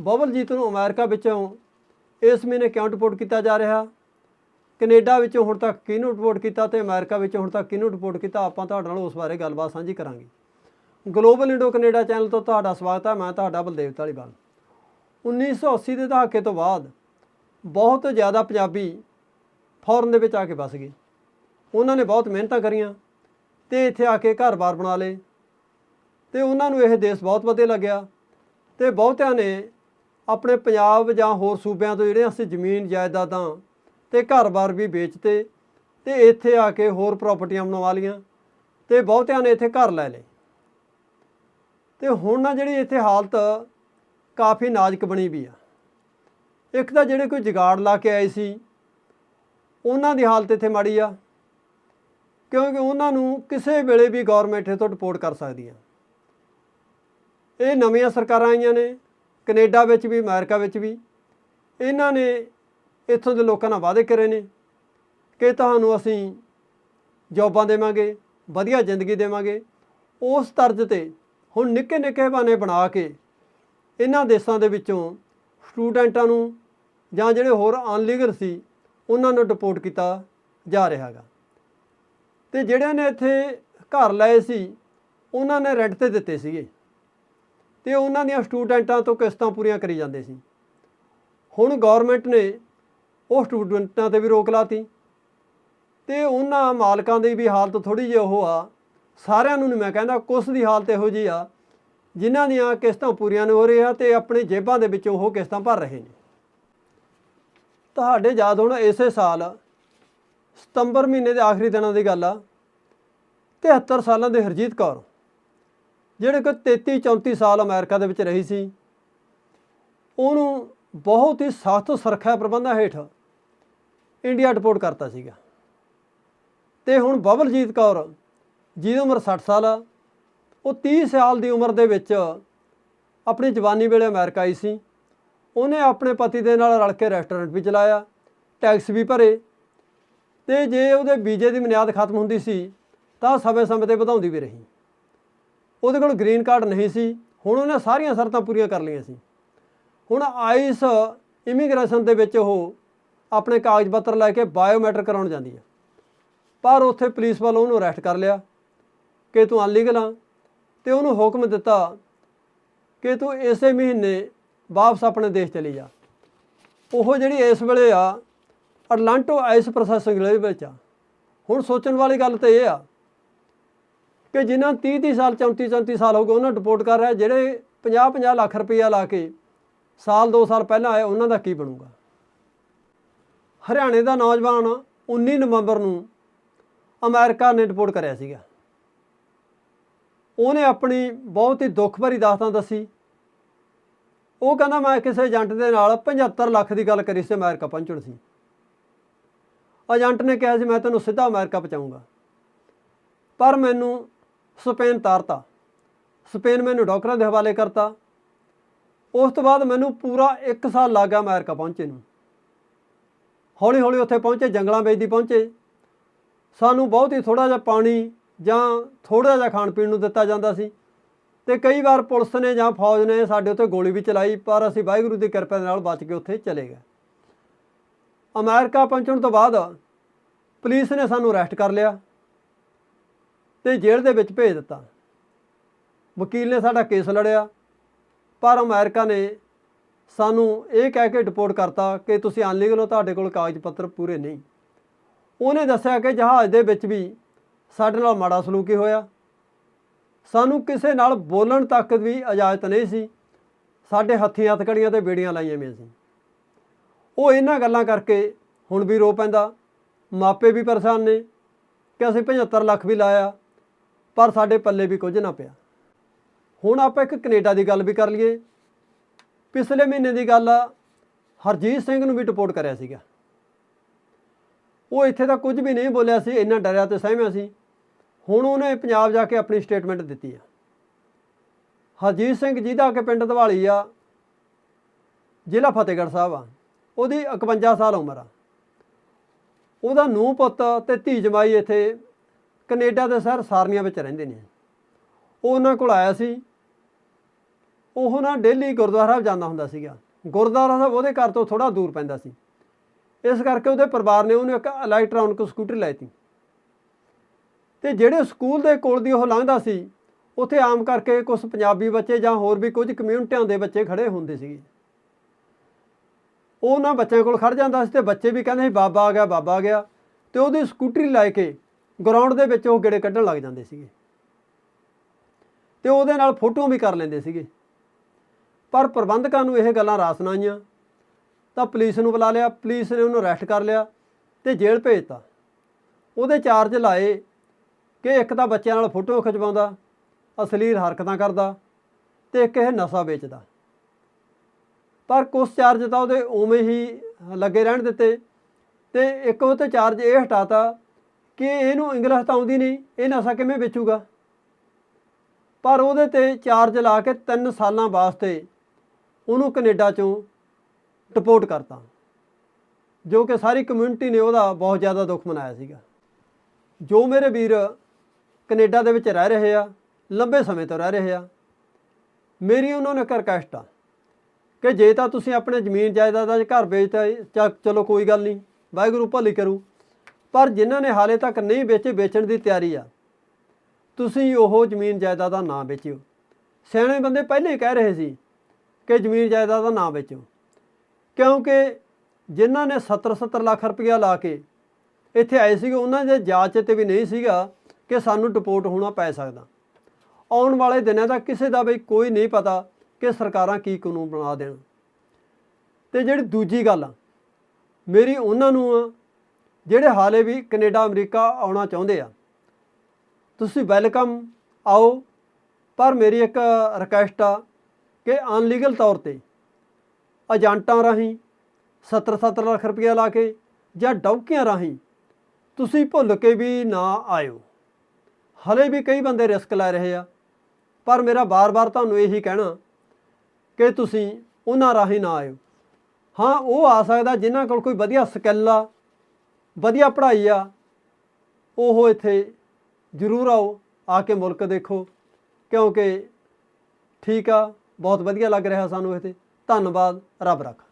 ਬਬਲਜੀਤ ਨੂੰ ਅਮਰੀਕਾ ਵਿੱਚੋਂ ਇਸ ਮਹੀਨੇ ਕਿਉਂ ਡਿਪੋਰਟ ਕੀਤਾ ਜਾ ਰਿਹਾ? ਕੈਨੇਡਾ ਵਿੱਚੋਂ ਹੁਣ ਤੱਕ ਕਿਹਨੂੰ ਡਿਪੋਰਟ ਕੀਤਾ ਤੇ ਅਮਰੀਕਾ ਵਿੱਚੋਂ ਹੁਣ ਤੱਕ ਕਿਹਨੂੰ ਡਿਪੋਰਟ ਕੀਤਾ? ਆਪਾਂ ਤੁਹਾਡੇ ਨਾਲ ਉਸ ਬਾਰੇ ਗੱਲਬਾਤ ਸਾਂਝੀ ਕਰਾਂਗੇ। ਗਲੋਬਲ ਇੰਡੋ ਕੈਨੇਡਾ ਚੈਨਲ ਤੋਂ ਤੁਹਾਡਾ ਸਵਾਗਤ ਹੈ, ਮੈਂ ਤੁਹਾਡਾ ਬਲਦੇਵ ਧਾਲੀਵਾਲ। 1980 ਦੇ ਦਹਾਕੇ ਤੋਂ ਬਾਅਦ ਬਹੁਤ ਜ਼ਿਆਦਾ ਪੰਜਾਬੀ ਫੌਰਨ ਦੇ ਵਿੱਚ ਆ ਕੇ ਵਸ ਗਏ। ਉਹਨਾਂ ਨੇ ਬਹੁਤ ਮਿਹਨਤਾਂ ਕਰੀਆਂ ਤੇ ਇੱਥੇ ਆ ਕੇ ਘਰ-ਬਾਰ ਬਣਾ ਲਏ ਤੇ ਉਹਨਾਂ ਨੂੰ ਇਹ ਦੇਸ਼ ਬਹੁਤ ਵਧੀਆ ਲੱਗਿਆ ਤੇ ਬਹੁਤਿਆਂ ਨੇ ਆਪਣੇ ਪੰਜਾਬ ਜਾਂ ਹੋਰ ਸੂਬਿਆਂ ਤੋਂ ਜਿਹੜੇ ਅਸੀਂ ਜ਼ਮੀਨ ਜਾਇਦਾਦਾਂ ਤੇ ਘਰ-ਬਾਰ ਵੀ ਵੇਚਤੇ ਤੇ ਇੱਥੇ ਆ ਕੇ ਹੋਰ ਪ੍ਰਾਪਰਟੀਆਂ ਬਣਵਾ ਲਈਆਂ ਤੇ ਬਹੁਤਿਆਂ ਨੇ ਇੱਥੇ ਘਰ ਲੈ ਲਏ। ਤੇ ਹੁਣ ਨਾ ਜਿਹੜੀ ਇੱਥੇ ਹਾਲਤ ਕਾਫੀ ਨਾਜ਼ੁਕ ਬਣੀ ਵੀ ਆ। ਇੱਕ ਤਾਂ ਜਿਹੜੇ ਕੋਈ ਜੁਗਾੜ ਲਾ ਕੇ ਆਏ ਸੀ, ਉਹਨਾਂ ਦੀ ਹਾਲਤ ਇੱਥੇ ਮਾੜੀ ਆ, ਕਿਉਂਕਿ ਉਹਨਾਂ ਨੂੰ ਕਿਸੇ ਵੇਲੇ ਵੀ ਗਵਰਨਮੈਂਟ ਇਹ ਤੋਂ ਡਿਪੋਰਟ ਕਰ ਸਕਦੀ ਆ ਇਹ ਨਵੀਆਂ ਸਰਕਾਰਾਂ ਆਈਆਂ ਨੇ ਕੈਨੇਡਾ ਵਿੱਚ ਵੀ, ਅਮਰੀਕਾ ਵਿੱਚ ਵੀ, ਇਹਨਾਂ ਨੇ ਇੱਥੋਂ ਦੇ ਲੋਕਾਂ ਨਾਲ ਵਾਅਦੇ ਕਰੇ ਨੇ ਕਿ ਤੁਹਾਨੂੰ ਅਸੀਂ ਜੌਬਾਂ ਦੇਵਾਂਗੇ, ਵਧੀਆ ਜ਼ਿੰਦਗੀ ਦੇਵਾਂਗੇ। ਉਸ ਤਰਜ਼ ਤੇ ਹੁਣ ਨਿੱਕੇ ਨਿੱਕੇ ਬਹਾਨੇ ਬਣਾ ਕੇ ਇਹਨਾਂ ਦੇਸ਼ਾਂ ਦੇ ਵਿੱਚੋਂ ਸਟੂਡੈਂਟਾਂ ਨੂੰ ਜਾਂ ਜਿਹੜੇ ਹੋਰ ਅਨਲੀਗਲ ਸੀ, ਉਹਨਾਂ ਨੂੰ ਡਿਪੋਰਟ ਕੀਤਾ ਜਾ ਰਿਹਾ ਹੈਗਾ। ਤੇ ਜਿਹੜਿਆਂ ਨੇ ਇੱਥੇ ਘਰ ਲਏ ਸੀ, ਉਹਨਾਂ ਨੇ ਰੈਂਟ ਤੇ ਦਿੱਤੇ ਸੀਗੇ। ਤੇ ਉਹਨਾਂ ਦੀਆਂ ਸਟੂਡੈਂਟਾਂ ਤੋਂ ਕਿਸ਼ਤਾਂ ਪੂਰੀਆਂ ਕਰੀ ਜਾਂਦੇ ਸੀ। ਹੁਣ ਗਵਰਨਮੈਂਟ ਨੇ ਉਹ ਸਟੂਡੈਂਟਾਂ ਤੇ ਵੀ ਰੋਕ ਲਾਤੀ ਤੇ ਉਹਨਾਂ ਮਾਲਕਾਂ ਦੀ ਵੀ ਹਾਲਤ ਥੋੜੀ ਜਿਹੀ ਉਹ ਆ। ਸਾਰਿਆਂ ਨੂੰ ਨਹੀਂ ਮੈਂ ਕਹਿੰਦਾ, ਕੁਛ ਦੀ ਹਾਲਤ ਇਹੋ ਜਿਹੀ ਆ, ਜਿਨ੍ਹਾਂ ਦੀਆਂ ਕਿਸ਼ਤਾਂ ਪੂਰੀਆਂ ਨਹੀਂ ਹੋ ਰਹੀਆਂ ਤੇ ਆਪਣੇ ਜੇਬਾਂ ਦੇ ਵਿੱਚੋਂ ਉਹ ਕਿਸ਼ਤਾਂ ਭਰ ਰਹੇ ਨੇ। ਤੁਹਾਡੇ ਯਾਦ ਹੋਣਾ ਇਸੇ ਸਾਲ ਸਤੰਬਰ ਮਹੀਨੇ ਦੇ ਆਖਰੀ ਦਿਨਾਂ ਦੀ ਗੱਲ ਆ। 73 ਸਾਲਾਂ ਦੇ ਹਰਜੀਤ ਕੌਰ। ਜਿਹੜੇ ਕਿ 33 34 ਸਾਲ ਅਮਰੀਕਾ ਦੇ ਵਿੱਚ ਰਹੀ ਸੀ, ਉਹਨੂੰ ਬਹੁਤ ਹੀ ਸਖਤ ਸੁਰੱਖਿਆ ਪ੍ਰਬੰਧਾਂ ਹੇਠ ਇੰਡੀਆ ਡਿਪੋਰਟ ਕਰਤਾ ਸੀਗਾ। ਤੇ ਹੁਣ ਬਬਲਜੀਤ ਕੌਰ, ਜਿਹਦੀ ਉਮਰ 60 ਸਾਲ ਆ, ਉਹ 30 ਸਾਲ ਦੀ ਉਮਰ ਦੇ ਵਿੱਚ ਆਪਣੀ ਜਵਾਨੀ ਵੇਲੇ ਅਮਰੀਕਾ ਆਈ ਸੀ। ਉਹਨੇ ਆਪਣੇ ਪਤੀ ਦੇ ਨਾਲ ਰਲ ਕੇ ਰੈਸਟੋਰੈਂਟ ਵੀ ਚਲਾਇਆ, ਟੈਕਸ ਵੀ ਭਰੇ, ਤੇ ਜੇ ਉਹਦੇ ਵੀਜ਼ੇ ਦੀ ਮਿਆਦ ਖਤਮ ਹੁੰਦੀ ਸੀ, ਤਾਂ ਸਮੇਂ-ਸਮੇਂ ਤੇ ਵਧਾਉਂਦੀ ਵੀ ਰਹੀ। ਉਹਦੇ ਕੋਲ ਗ੍ਰੀਨ ਕਾਰਡ ਨਹੀਂ ਸੀ, ਹੁਣ ਉਹਨੇ ਸਾਰੀਆਂ ਸ਼ਰਤਾਂ ਪੂਰੀਆਂ ਕਰ ਲਈਆਂ ਸੀ। ਹੁਣ ਆਈਸ ਇਮੀਗ੍ਰੇਸ਼ਨ ਦੇ ਵਿੱਚ ਉਹ ਆਪਣੇ ਕਾਗਜ਼ ਪੱਤਰ ਲੈ ਕੇ ਬਾਇਓਮੈਟ੍ਰਿਕ ਕਰਾਉਣ ਜਾਂਦੀ ਹੈ ਪਰ ਉੱਥੇ ਪੁਲਿਸ ਵੱਲੋਂ ਉਹਨੂੰ ਅਰੈਸਟ ਕਰ ਲਿਆ ਕਿ ਤੂੰ ਅਨਲੀਗਲ ਆ ਤੇ ਉਹਨੂੰ ਹੁਕਮ ਦਿੱਤਾ ਕਿ ਤੂੰ ਇਸੇ ਮਹੀਨੇ ਵਾਪਸ ਆਪਣੇ ਦੇਸ਼ ਚਲੀ ਜਾ। ਉਹ ਜਿਹੜੀ ਇਸ ਵੇਲੇ ਆ, ਅਟਲਾਂਟੋ ਆਈਸ ਪ੍ਰੋਸੈਸਿੰਗ ਦੇ ਵਿੱਚ ਆ। ਹੁਣ ਸੋਚਣ ਵਾਲੀ ਗੱਲ ਤੇ ਇਹ ਆ ਕਿ ਜਿਨ੍ਹਾਂ 30 30 ਸਾਲ 34 34 ਸਾਲ ਹੋ ਗਏ ਉਹਨਾਂ ਡਿਪੋਰਟ ਕਰ ਰਿਹਾ, ਜਿਹੜੇ 50 50 ਲੱਖ ਰੁਪਈਆ ਲਾ ਕੇ ਸਾਲ 2 ਸਾਲ ਪਹਿਲਾਂ ਆਏ, ਉਹਨਾਂ ਦਾ ਕੀ ਬਣੂਗਾ? ਹਰਿਆਣੇ ਦਾ ਨੌਜਵਾਨ 19 ਨਵੰਬਰ ਨੂੰ ਅਮਰੀਕਾ ਨੇ ਡਿਪੋਰਟ ਕਰਿਆ ਸੀਗਾ। ਉਹਨੇ ਆਪਣੀ ਬਹੁਤ ਹੀ ਦੁੱਖ ਭਰੀ ਦਾਸਤਾਨ ਦੱਸੀ। ਉਹ ਕਹਿੰਦਾ, ਮੈਂ ਕਿਸੇ ਏਜੰਟ ਦੇ ਨਾਲ 75 ਲੱਖ ਦੀ ਗੱਲ ਕਰੀ ਸੀ, ਅਮਰੀਕਾ ਪਹੁੰਚਣ ਸੀ। ਏਜੰਟ ਨੇ ਕਿਹਾ ਸੀ, ਮੈਂ ਤੈਨੂੰ ਸਿੱਧਾ ਅਮਰੀਕਾ ਪਹੁੰਚਾਊਂਗਾ। ਪਰ ਮੈਨੂੰ ਸਪੇਨ ਤਾਰਤਾ। ਸਪੇਨ ਮੈਨੂੰ ਡਾਕਟਰਾਂ ਦੇ ਹਵਾਲੇ ਕਰਤਾ। ਉਸ ਤੋਂ ਬਾਅਦ ਮੈਨੂੰ ਪੂਰਾ 1 ਸਾਲ ਲੱਗ ਗਿਆ ਅਮਰੀਕਾ ਪਹੁੰਚੇ ਨੂੰ। ਹੌਲੀ ਹੌਲੀ ਉੱਥੇ ਪਹੁੰਚੇ, ਜੰਗਲਾਂ ਵਿੱਚ ਦੀ ਪਹੁੰਚੇ। ਸਾਨੂੰ ਬਹੁਤ ਹੀ ਥੋੜਾ ਜਿਹਾ ਪਾਣੀ ਜਾਂ ਥੋੜਾ ਜਿਹਾ ਖਾਣ ਪੀਣ ਨੂੰ ਦਿੱਤਾ ਜਾਂਦਾ ਸੀ। ਤੇ ਕਈ ਵਾਰ ਪੁਲਿਸ ਨੇ ਜਾਂ ਫੌਜ ਨੇ ਸਾਡੇ ਉੱਤੇ ਗੋਲੀ ਵੀ ਚਲਾਈ, ਪਰ ਅਸੀਂ ਵਾਹਿਗੁਰੂ ਦੀ ਕਿਰਪਾ ਦੇ ਨਾਲ ਬਚ ਕੇ ਉੱਥੇ ਚਲੇ ਗਏ। ਅਮਰੀਕਾ ਪਹੁੰਚਣ ਤੋਂ ਬਾਅਦ ਪੁਲਿਸ ਨੇ ਸਾਨੂੰ ਅਰੈਸਟ ਕਰ ਲਿਆ। ਤੇ ਜੇਲ੍ਹ ਦੇ ਵਿੱਚ ਭੇਜ ਦਿੱਤਾ। ਵਕੀਲ ਨੇ ਸਾਡਾ ਕੇਸ ਲੜਿਆ। ਪਰ ਅਮਰੀਕਾ ਨੇ ਸਾਨੂੰ ਇਹ ਕਹਿ ਕੇ ਡਿਪੋਰਟ ਕਰਤਾ ਕਿ ਤੁਸੀਂ ਅਨਲੀਗਲ ਹੋ, ਤੁਹਾਡੇ ਕੋਲ ਕਾਗਜ਼ ਪੱਤਰ ਪੂਰੇ ਨਹੀਂ। ਉਹਨੇ ਦੱਸਿਆ ਕਿ ਜਹਾਜ਼ ਦੇ ਵਿੱਚ ਵੀ ਸਾਡੇ ਨਾਲ ਮਾੜਾ ਸਲੂਕੀ ਹੋਇਆ। ਸਾਨੂੰ ਕਿਸੇ ਨਾਲ ਬੋਲਣ ਤੱਕ ਵੀ ਇਜਾਜ਼ਤ ਨਹੀਂ ਸੀ। ਸਾਡੇ ਹੱਥੀਂ ਹੱਥਕੜੀਆਂ ਤੇ ਬੇੜੀਆਂ ਲਾਈਆਂ ਹੋਈਆਂ ਸੀ। ਉਹ ਇਹਨਾਂ ਗੱਲਾਂ ਕਰਕੇ ਹੁਣ ਵੀ ਰੋ ਪੈਂਦਾ। ਮਾਪੇ ਵੀ ਪਰੇਸ਼ਾਨ ਨੇ ਕਿ ਅਸੀਂ 75 ਲੱਖ ਵੀ ਲਾਇਆ। ਪਰ ਸਾਡੇ ਪੱਲੇ ਵੀ ਕੁਝ ਨਾ ਪਿਆ। ਹੁਣ ਆਪਾਂ ਇੱਕ ਕੈਨੇਡਾ ਦੀ ਗੱਲ ਵੀ ਕਰ ਲਈਏ। ਪਿਛਲੇ ਮਹੀਨੇ ਦੀ ਗੱਲ ਆ, ਹਰਜੀਤ ਸਿੰਘ ਨੂੰ ਵੀ ਡਿਪੋਰਟ ਕਰਿਆ ਸੀਗਾ। ਉਹ ਇੱਥੇ ਤਾਂ ਕੁਝ ਵੀ ਨਹੀਂ ਬੋਲਿਆ ਸੀ, ਇੰਨਾ ਡਰਿਆ ਤੇ ਸਹਿਮਿਆ ਸੀ। ਹੁਣ ਉਹਨੇ ਪੰਜਾਬ ਜਾ ਕੇ ਆਪਣੀ ਸਟੇਟਮੈਂਟ ਦਿੱਤੀ ਆ। ਹਰਜੀਤ ਸਿੰਘ ਜਿਹਦਾ ਕਿ ਪਿੰਡ ਧਵਾਲੀ ਆ, ਜ਼ਿਲ੍ਹਾ ਫਤਿਹਗੜ੍ਹ ਸਾਹਿਬ ਆ। ਉਹਦੀ 51 ਸਾਲ ਉਮਰ ਆ। ਉਹਦਾ ਨੂੰਹ ਪੁੱਤ ਤੇ ਧੀ ਜਮਾਈ ਇੱਥੇ ਕੈਨੇਡਾ ਦੇ ਸ਼ਹਿਰ ਸਾਰਨੀਆਂ ਵਿੱਚ ਰਹਿੰਦੇ ਨੇ। ਉਹ ਉਹਨਾਂ ਕੋਲ ਆਇਆ ਸੀ। ਉਹ ਨਾ ਡੇਲੀ ਗੁਰਦੁਆਰਾ ਸਾਹਿਬ ਜਾਂਦਾ ਹੁੰਦਾ ਸੀਗਾ। ਗੁਰਦੁਆਰਾ ਸਾਹਿਬ ਉਹਦੇ ਘਰ ਤੋਂ ਥੋੜਾ ਦੂਰ ਪੈਂਦਾ ਸੀ। ਇਸ ਕਰਕੇ ਉਹਦੇ ਪਰਿਵਾਰ ਨੇ ਉਹਨੂੰ ਇੱਕ ਇਲੈਕਟ੍ਰੋਨਿਕ ਸਕੂਟਰ ਲੈ ਦਿੱਤੀ ਤੇ ਜਿਹੜੇ ਸਕੂਲ ਦੇ ਕੋਲ ਦੀ ਉਹ ਲੰਘਦਾ ਸੀ, ਉੱਥੇ ਆਮ ਕਰਕੇ ਕੁਝ ਪੰਜਾਬੀ ਬੱਚੇ ਜਾਂ ਹੋਰ ਵੀ ਕੁਝ ਕਮਿਊਨਿਟੀਆਂ ਦੇ ਬੱਚੇ ਖੜੇ ਹੁੰਦੇ ਸੀਗੇ। ਉਹ ਉਹਨਾਂ ਬੱਚਿਆਂ ਕੋਲ ਖੜ ਜਾਂਦਾ ਸੀ ਤੇ ਬੱਚੇ ਵੀ ਕਹਿੰਦੇ ਸੀ, ਬਾਬਾ ਆ ਗਿਆ, ਬਾਬਾ ਆ ਗਿਆ। ਤੇ ਉਹਦੀ ਸਕੂਟਰੀ ਲੈ ਕੇ ਗਰਾਊਂਡ ਦੇ ਵਿੱਚ ਉਹ ਗੇੜੇ ਕੱਢਣ ਲੱਗ ਜਾਂਦੇ ਸੀਗੇ। ਤੇ ਉਹਦੇ ਨਾਲ ਫੋਟੋ ਵੀ ਕਰ ਲੈਂਦੇ ਸੀਗੇ। ਪਰ ਪ੍ਰਬੰਧਕਾਂ ਨੂੰ ਇਹ ਗੱਲਾਂ ਰਾਸ ਨਾ ਆਈਆਂ। ਤਾਂ ਪੁਲਿਸ ਨੂੰ ਬੁਲਾ ਲਿਆ, ਪੁਲਿਸ ਨੇ ਉਹਨੂੰ ਅਰੈਸਟ ਕਰ ਲਿਆ ਤੇ ਜੇਲ੍ਹ ਭੇਜਤਾ ਉਹਦੇ ਚਾਰਜ ਲਾਏ ਕਿ ਇੱਕ ਤਾਂ ਬੱਚਿਆਂ ਨਾਲ ਫੋਟੋ ਖਿਚਵਾਉਂਦਾ, ਅਸਲੀਲ ਹਰਕਤਾਂ ਕਰਦਾ ਤੇ ਇੱਕ ਇਹ ਨਸ਼ਾ ਵੇਚਦਾ। ਪਰ ਕੁਛ ਚਾਰਜ ਤਾਂ ਉਹਦੇ ਉਵੇਂ ਹੀ ਲੱਗੇ ਰਹਿਣ ਦਿੱਤੇ ਤੇ ਇੱਕ ਉਹ ਤੇ ਚਾਰਜ ਇਹ ਹਟਾਤਾ ਕਿ ਇਹਨੂੰ ਇੰਗਲਿਸ਼ ਤਾਂ ਆਉਂਦੀ ਨਹੀਂ, ਇਹ ਨਸ਼ਾ ਕਿਵੇਂ ਵੇਚੂਗਾ? ਪਰ ਉਹਦੇ ਤੇ ਚਾਰਜ ਲਾ ਕੇ 3 ਸਾਲਾਂ ਵਾਸਤੇ ਉਹਨੂੰ ਕੈਨੇਡਾ ਚੋਂ ਡਿਪੋਰਟ ਕਰਤਾ। ਜੋ ਕਿ ਸਾਰੀ ਕਮਿਊਨਿਟੀ ਨੇ ਉਹਦਾ ਬਹੁਤ ਜ਼ਿਆਦਾ ਦੁੱਖ ਮਨਾਇਆ ਸੀਗਾ। ਜੋ ਮੇਰੇ ਵੀਰ ਕੈਨੇਡਾ ਦੇ ਵਿੱਚ ਰਹਿ ਰਹੇ ਆ, ਲੰਬੇ ਸਮੇਂ ਤੋਂ ਰਹਿ ਰਹੇ ਆ, ਮੇਰੀ ਉਹਨਾਂ ਨੇ ਰਿਕਵੈਸਟ ਆ ਕਿ ਜੇ ਤਾਂ ਤੁਸੀਂ ਆਪਣੇ ਜ਼ਮੀਨ ਜਾਇਦਾਦ ਦਾ ਘਰ ਵੇਚਤਾ ਚਲੋ ਕੋਈ ਗੱਲ ਨਹੀਂ, ਵਾਹਿਗੁਰੂ ਭਲੀ ਕਰੂ। ਪਰ ਜਿਨ੍ਹਾਂ ਨੇ ਹਾਲੇ ਤੱਕ ਨਹੀਂ ਵੇਚੇ ਵੇਚਣ ਦੀ ਤਿਆਰੀ ਆ, ਤੁਸੀਂ ਉਹ ਜ਼ਮੀਨ ਜਾਇਦਾਦ ਦਾ ਨਾ ਵੇਚਿਓ। ਸਿਆਣੇ ਬੰਦੇ ਪਹਿਲੇ ਹੀ ਕਹਿ ਰਹੇ ਸੀ ਕਿ ਜ਼ਮੀਨ ਜਾਇਦਾਦ ਦਾ ਨਾ ਵੇਚੋ ਕਿਉਂਕਿ ਜਿਨ੍ਹਾਂ ਨੇ 70 70 ਲੱਖ ਰੁਪਇਆ ਲਾ ਕੇ ਇੱਥੇ ਆਏ ਸੀਗੇ, ਉਹਨਾਂ ਦੇ ਜਾਂਚ ਤੇ ਵੀ ਨਹੀਂ ਸੀਗਾ ਕਿ ਸਾਨੂੰ ਡਿਪੋਰਟ ਹੋਣਾ ਪੈ ਸਕਦਾ। ਆਉਣ ਵਾਲੇ ਦਿਨਾਂ ਦਾ ਕਿਸੇ ਦਾ ਵੀ ਕੋਈ ਨਹੀਂ ਪਤਾ ਕਿ ਸਰਕਾਰਾਂ ਕੀ ਕਾਨੂੰਨ ਬਣਾ ਦੇਣ। ਤੇ ਜਿਹੜੀ ਦੂਜੀ ਗੱਲ ਆ, ਮੇਰੀ ਉਹਨਾਂ ਨੂੰ ਆ ਜਿਹੜੇ ਹਾਲੇ ਵੀ ਕੈਨੇਡਾ, ਅਮਰੀਕਾ ਆਉਣਾ ਚਾਹੁੰਦੇ ਆ। ਤੁਸੀਂ ਵੈਲਕਮ, ਆਓ। ਪਰ ਮੇਰੀ ਇੱਕ ਰਿਕਵੈਸਟ ਆ ਕਿ ਅਨਲੀਗਲ ਤੌਰ ਤੇ ਏਜੰਟਾਂ ਰਾਹੀਂ 70-70 ਲੱਖ ਰੁਪਇਆ ਲਾ ਕੇ ਜਾਂ ਡੌਕਿਆਂ ਰਾਹੀਂ ਤੁਸੀਂ ਭੁੱਲ ਕੇ ਵੀ ਨਾ ਆਇਓ। ਹਲੇ ਵੀ ਕਈ ਬੰਦੇ ਰਿਸਕ ਲੈ ਰਹੇ ਆ। ਪਰ ਮੇਰਾ ਬਾਰ-ਬਾਰ ਤੁਹਾਨੂੰ ਇਹੀ ਕਹਿਣਾ ਕਿ ਤੁਸੀਂ ਉਹਨਾਂ ਰਾਹੀਂ ਨਾ ਆਇਓ। ਹਾਂ, ਉਹ ਆ ਸਕਦਾ ਜਿਨ੍ਹਾਂ ਕੋਲ ਕੋਈ ਵਧੀਆ ਸਕਿੱਲ ਆ ਵਧੀਆ ਪੜ੍ਹਾਈ ਆ, ਉਹ ਇੱਥੇ ਜ਼ਰੂਰ ਆਓ, ਆ ਕੇ ਮੁਲਕ ਦੇਖੋ, ਕਿਉਂਕਿ ਠੀਕ ਆ, ਬਹੁਤ ਵਧੀਆ ਲੱਗ ਰਿਹਾ ਸਾਨੂੰ ਇੱਥੇ। ਧੰਨਵਾਦ, ਰੱਬ ਰੱਖ।